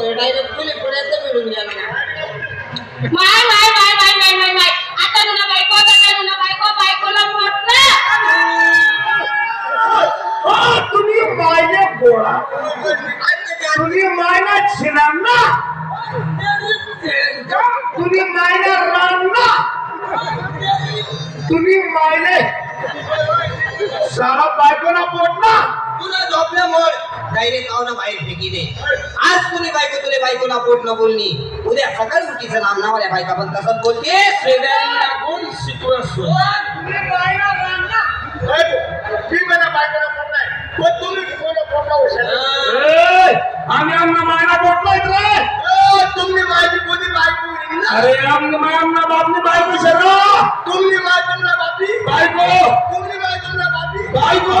Direct मिळून गेला माय माय माय माय माय माय माय. आता नुना बायको आता नुना बायको? बायकोला म्हटलं तुम्ही मायने गोळा. तुम्ही मायना छिनांना तुम्ही मायना रांना तुम्ही मायने सारा बायकोला पोटना तुला झोपल्यामुळे डायरेक्ट आवना बाहेर फेकी दे आज कुणी बायको तुले बायकोला पोट न बोलणी उद्या सकाळी उठीचं नाम नावाल्या बायका पण तसंच बोलते शेजाऱ्यांना कोण शिकवत सोड? तुम्ही मायना रांना मी मला बायकोला पोट नाही पण तुम्ही कोणा पोटला ए, आम्ही आमना मायना बोटलायत रे तुम्ही माझी कोणी बायको होईल ना? अरे आमना माय आमना बापनी बायको शर्रा तुम्ही माझ्या बापी बायको तुम्ही माझ्या बापी बायको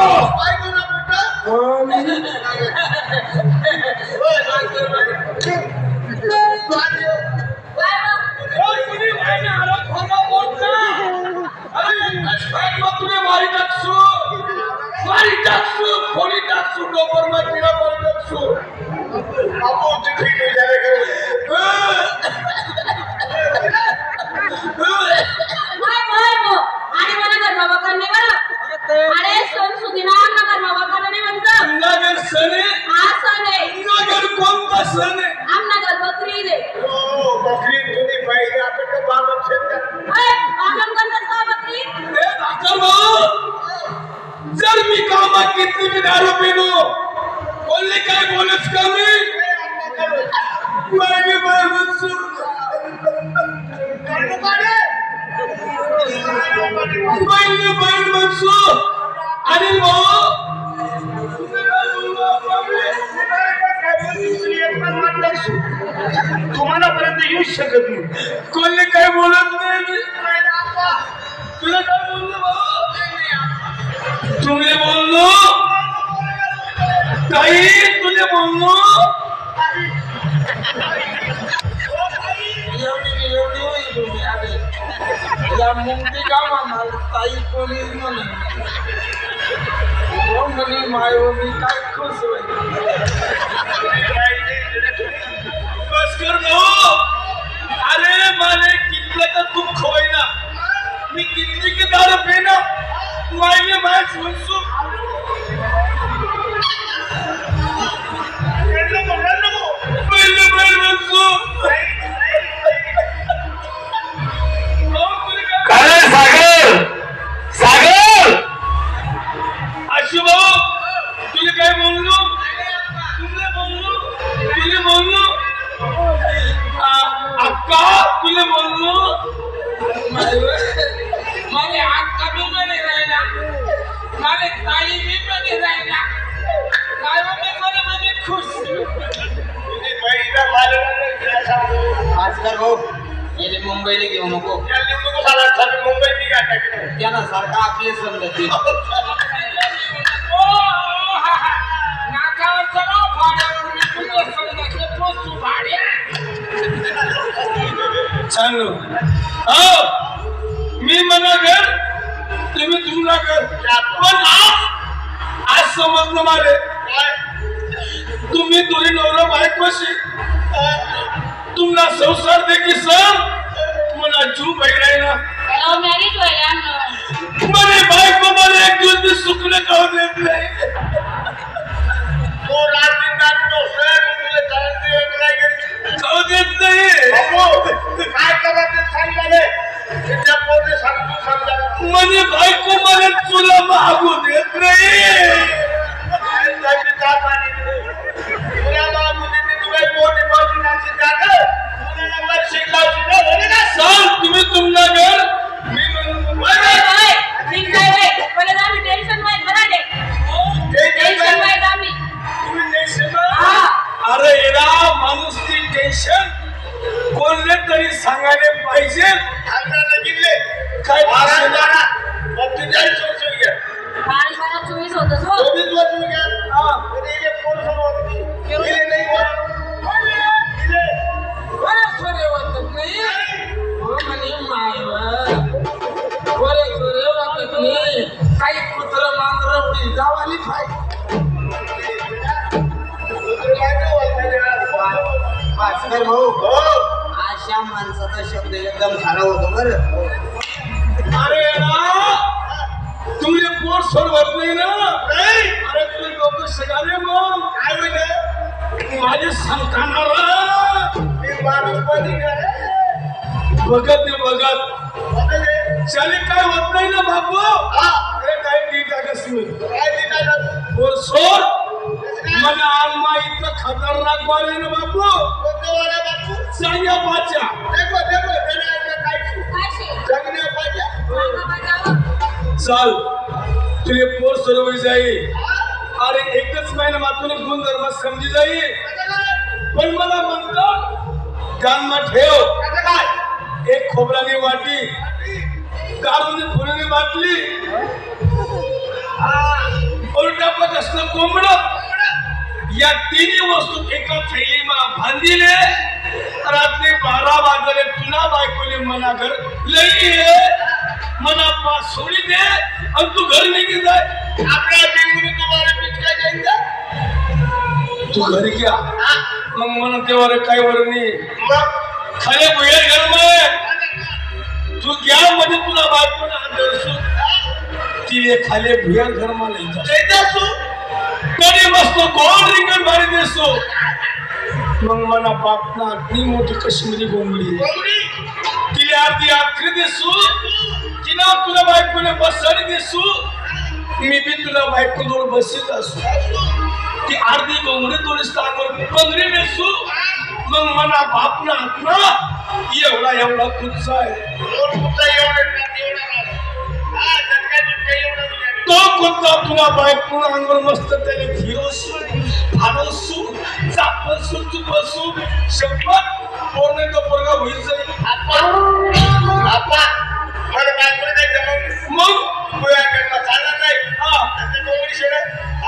घेतली मी दारू पिलो बोलले काय बोलच का मी मागे बाय म्हणसू पहिले बैल म्हणसू आणि भाऊ तुम्हाला पर्यंत येऊ शकत नाही कोणी काय बोलत नाही मी तुला काय बोललो भाऊ तुले बोललो ताई तुले बोललो एवढी एवढी होईल तुम्ही अरे या मुंगी का म्हणाल ताई कोणी म्हणून हो म्हणे माय हो मी काय खुश होईल बस कर भाऊ अरे माने कितलं तर दुःख होईना मी कितली की दारू पेना मायने माय सुनसू पहिले खुश आजकाल हो। गेले मुंबईला घेऊ नको मुंबईत निघा त्यांना सारखा आपले समजते ओ, हा, हा. नाकावरचं नाव फाड्यावर मी तुला समजायचं पोचू भाड्या चांगलं हो मी म्हणा घर तुम्ही तुमला घर पण आज आज समजलं मारे तुम्ही तुझी नवरा बायकोशी तुमना संसार देखी सर मला जीव बघाय ना मॅरेज व्हायला मरे बायको मला एक दिवस मी सुकलं खाऊ देत नाही भास्कर भाऊ. हो. अशा माणसाचा शब्द एकदम खरा होतो बरं. अरे ना तुमले पोट सोडवत नाही ना. अरे तुम्ही लोक सगळे मग. काय होईल माझे. मी काय बघत नाही बघत. बदले शाले काय होत नाही ना बापू? हा. अरे काय ठीक आहे कसं काय ते झालं? बोल सोड. मला आम्हा इतकं खतरनाक मारे ना बापू? चाल. तुले पोर सोडवली जाईल हा? अरे एकच महिना मातून गुणधर्म समजी काय? पण मला म्हणतात कानमा ठेव? एक खोबराने वाटी. दारूने फुलाने बाटली. हा. उलटा पट असलं कोंबडं. या तिन्ही वस्तू एका थैलीमा बांधिले रात्री बारा वाजले तुला बायकोले मना घर लई मना पास सोडी दे आणि तू घर निघी जाय आपल्या बिंदूने तुम्हाला पिचका का? तू घरी घ्या? मग मला तेव्हा काय वर नाही? खाली भुयर घर मग तू घ्या म्हणजे तुला बायकोला दर्शू तिले खाली भुयर घर मला ते. कधी बसतो गोड रिंगण भारी देसो. मग मला बापना ती मोठी काश्मीरी कोंबडी. तिला अर्धी आखरी देसू तिला तुला बायकोने बसारी देसू मी बी तुला बायको जवळ बसीत असू ती अर्धी कोंबडी थोडी सांगून पंगडी नेसू मग मला बापना हातना एवढा एवढा कुच्चा आहे. हा. तो कुत्ता तुला बायको अंगावर मस्त त्याने फिरवसू फारवसू पोरणे तो पोरगा होईल जाईल. मग गोव्याकडनं चालत नाही. हा कोंबडी सोडत.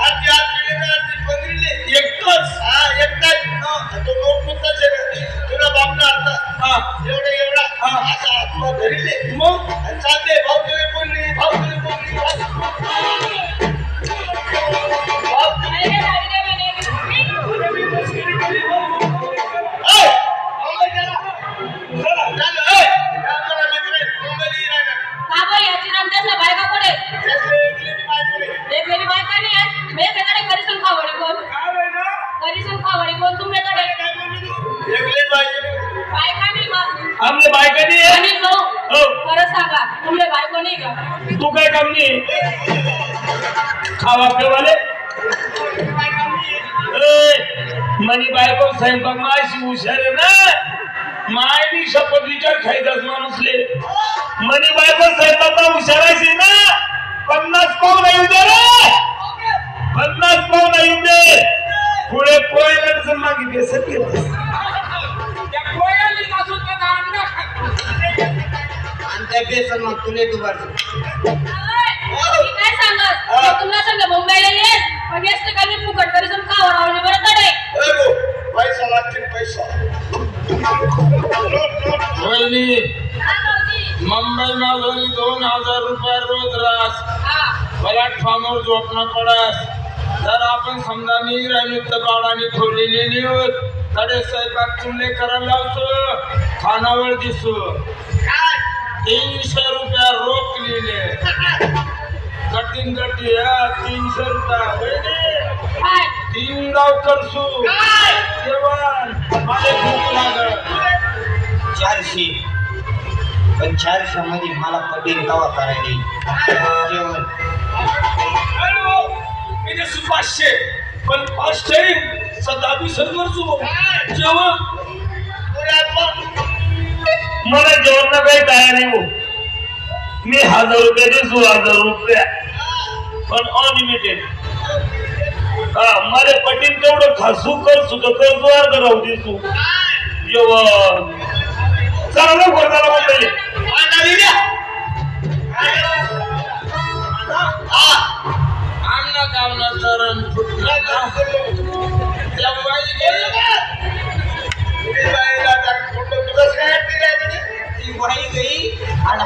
बायको नाही नाही भाऊ, हो. खरं सांगा तुमले बायको नाही का? तू काय काम नाही? खावा पिवाले. मनी बायको स्वयंपाक माशी हुशार ना? माय बी शपथ विचार खायचाच माणूसले मनी बायको स्वयंपाक हुशार आहे ना? पन्नास पाऊन येऊ दे रे. पन्नास पाऊन येऊ दे. पुढे पोळ्याला तसं मागितले सगळे आणि त्या बेसन मग तुले तू बरं मी काय सांगत मी तुला सांग मुंबईला येस पण येस तर फुकट आवडली बरं पैसा लागतील पैसा. वहिनी मुंबई भाऊजी. मुंबई दोन हजार रुपये रोज रास. मला ठामोर झोपणं पडस. जर आपण समजा मी राहिलो बाळाने ठेवलेली न्यूजकडे स्वयंपाक चुले करायला लावतो खानावर दिसू. तीनशे रुपया रोख लिहिले. कठीण कठी तीनशे रुपया. गाव करसू. जेवण मला भूक लागत चारशे. पण चारशे मध्ये मला पटेल तवा करायला. जेवण. हॅलो. मी ते पाचशे. पण पाचशे सध्या विसर जेवण. मला जेवण काही तयार नाही हो. मी हजार रुपये देसू हजार रुपये. पण अनलिमिटेड हा मला पटीन तेवढं खासू कर सुद्धा कर द्वार राहू देसू जेवण चांगलं करताना म्हणते आता आमना कामना चरण फुटला ना ती वाई गई आणि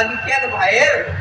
इंजनचा ड्रायव्हर बाहेर.